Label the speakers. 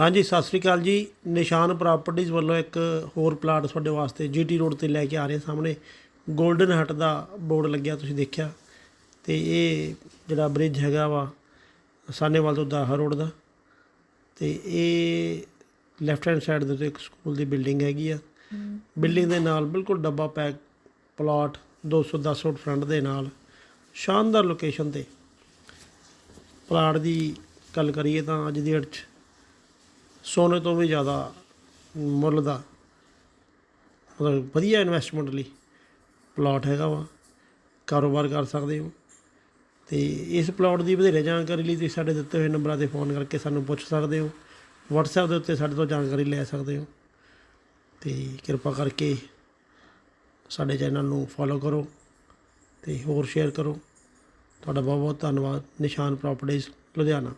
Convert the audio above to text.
Speaker 1: ਹਾਂਜੀ ਸਤਿ ਸ੍ਰੀ ਅਕਾਲ ਜੀ। ਨਿਸ਼ਾਨ ਪ੍ਰਾਪਰਟੀਜ਼ ਵੱਲੋਂ ਇੱਕ ਹੋਰ ਪਲਾਟ ਤੁਹਾਡੇ ਵਾਸਤੇ ਜੀਟੀ ਰੋਡ ਤੇ ਲੈ ਕੇ ਆ ਰਹੇ ਸਾਹਮਣੇ। 골ਡਨ ਹਟ ਦਾ ਬੋਰਡ ਲੱਗਿਆ ਤੁਸੀਂ ਦੇਖਿਆ। ਤੇ ਇਹ ਜਿਹੜਾ ਬ੍ਰਿਜ ਹੈਗਾ ਵਾ ਸਾਨੇਵਾਲ ਤੋਂ ਦਾਹਾ ਰੋਡ ਦਾ। ਤੇ ਇਹ ਲੈਫਟ ਹੈਂਡ ਸਾਈਡ ਦੇ ਉੱਤੇ ਇੱਕ ਸਕੂਲ ਦੀ ਬਿਲਡਿੰਗ ਹੈਗੀ ਆ। ਬਿਲਡਿੰਗ ਦੇ ਨਾਲ ਬਿਲਕੁਲ ਡੱਬਾ ਪੈਕ ਪਲਾਟ 210 ਫੁੱਟ ਫਰੰਟ ਦੇ ਨਾਲ ਸ਼ਾਨਦਾਰ ਲੋਕੇਸ਼ਨ ਤੇ। ਪਲਾਟ ਦੀ ਗੱਲ ਕਰੀਏ ਤਾਂ ਅੱਜ ਦੀ ਡੇਟ 'ਚ ਸੋਨੇ ਤੋਂ ਵੀ ਜ਼ਿਆਦਾ ਮੁੱਲ ਦਾ। ਮਤਲਬ ਵਧੀਆ ਇਨਵੈਸਟਮੈਂਟ ਲਈ ਪਲਾਟ ਹੈਗਾ ਵਾ। ਕਾਰੋਬਾਰ ਕਰ ਸਕਦੇ ਹੋ। ਤੇ ਇਸ ਪਲਾਟ ਦੀ ਵਧੇਰੇ ਜਾਣਕਾਰੀ ਲਈ ਤੁਸੀਂ ਸਾਡੇ ਦਿੱਤੇ ਹੋਏ ਨੰਬਰਾਂ ਤੇ ਫੋਨ ਕਰਕੇ ਸਾਨੂੰ ਪੁੱਛ ਸਕਦੇ ਹੋ। WhatsApp ਦੇ ਉੱਤੇ ਸਾਡੇ ਤੋਂ ਜਾਣਕਾਰੀ ਲੈ ਸਕਦੇ ਹੋ। ਤੇ ਕਿਰਪਾ ਕਰਕੇ ਸਾਡੇ ਚੈਨਲ ਨੂੰ ਫੋਲੋ ਕਰੋ ਤੇ ਹੋਰ ਸ਼ੇਅਰ ਕਰੋ। ਤੁਹਾਡਾ ਬਹੁਤ ਬਹੁਤ ਧੰਨਵਾਦ। ਨਿਸ਼ਾਨ ਪ੍ਰਾਪਰਟੀਜ਼ ਲੁਧਿਆਣਾ।